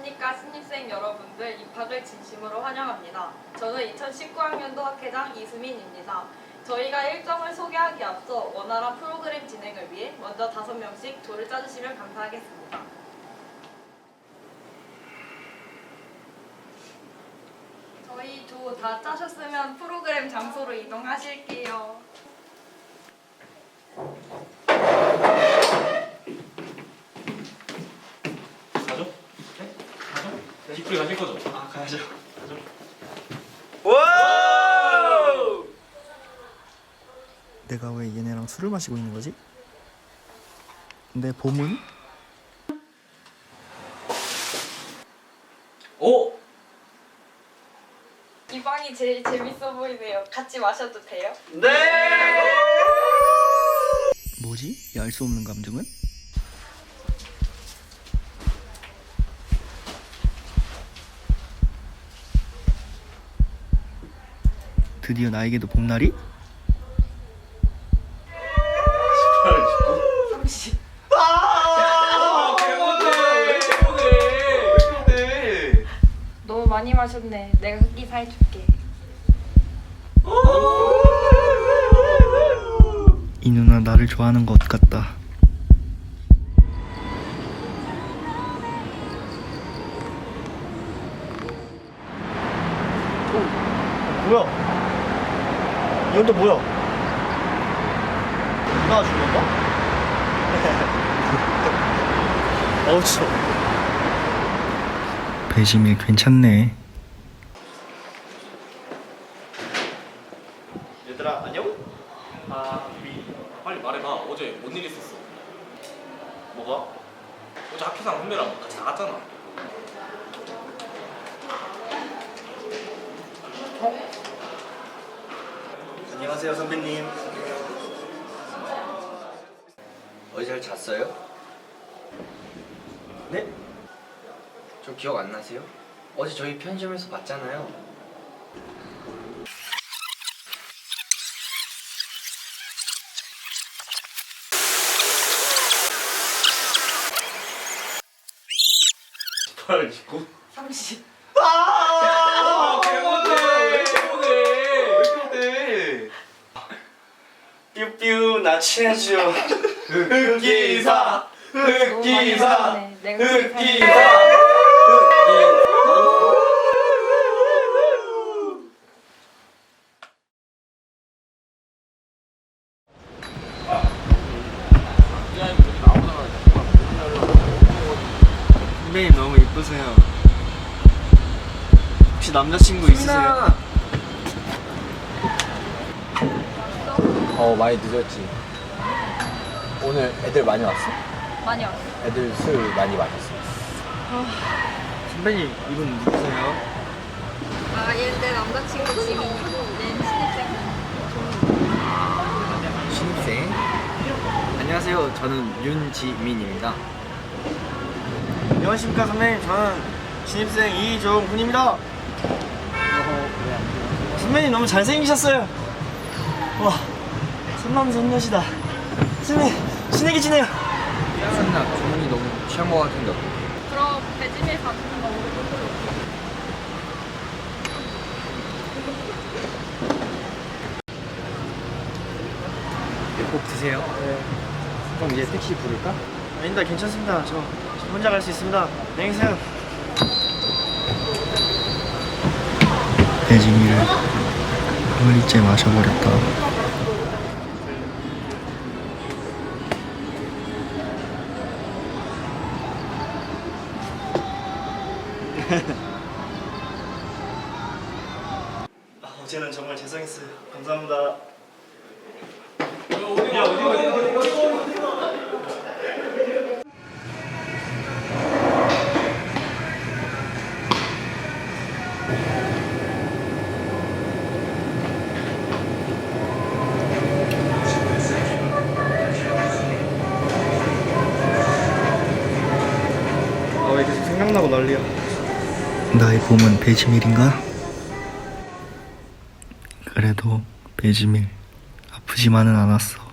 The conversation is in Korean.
신입과 신입생 여러분들 입학을 진심으로 환영합니다. 저는 2019학년도 학회장 이수민입니다. 저희가 일정을 소개하기 앞서 원활한 프로그램 진행을 위해 먼저 다섯 명씩 조를 짜주시면 감사하겠습니다. 저희 조 다 짜셨으면 프로그램 장소로 이동하실게요. 가죠? 네? 가죠? 뒷풀이 가실 거죠? 아 가야죠. 와! 내가 왜 얘네랑 술을 마시고 있는 거지? 내 봄은? 오! 이 방이 제일 재밌어 보이네요. 같이 마셔도 돼요? 네! 뭐지? 이 알 수 없는 감정은? 드디어 나에게도 봄날이? 30. 아! 왜 이렇게 못해? 너무 많이 마셨네. 내가 흑기 사해줄게. 이 누나 나를 좋아하는 것 같다. 뭐야? 이건 또 뭐야? 누나가 준 건가? 어우 추워 배지밀 괜찮네. 얘들아 안녕? 아 우리 빨리 말해봐. 어제 뭔 일 있었어? 뭐가? 어제 학교상 선배랑 같이 나갔잖아. 안녕하세요 선배님 어제 잘 잤어요? 네? 저 기억 안 나세요? 어제 저희 편의점에서 봤잖아요. 빨리 짚고. 30. 아! 개 못해. 왜 이렇게 못해? 왜 이렇게 못해? 뾰뾰 나 친해져 흑기사, 흑기사, 내가 흑기사. 선배님 너무 이쁘세요 혹시 남자친구 있으세요? 어 많이 늦었지. 오늘 애들 많이 왔어? 많이 왔어. 애들 술 많이 마셨어. 선배님 이분 누구세요? 아, 얘내 남자친구 지민이고, 얘 신입생. 신입생. 안녕하세요. 저는 윤지민입니다. 안녕하십니까 선배님 저는 신입생 이종훈입니다 선배님 너무 잘생기셨어요 와 선남 선녀시다 선배님 친하게 지내요 선나 주문이 너무 취한 것 같은데. 그럼 배지밀 사주는 거 모르고 꼭 드세요. 그럼 이제 택시 부를까? 아닙니다 괜찮습니다 저, 저 혼자 갈 수 있습니다 안녕히 계세요 배지밀을 한 리째 마셔버렸다. 어제는 정말 죄송했어요. 감사합니다. 아왜 계속 생각나고 난리야? 나의 봄은 배지밀인가? 그래도 배지밀 아프지만은 않았어.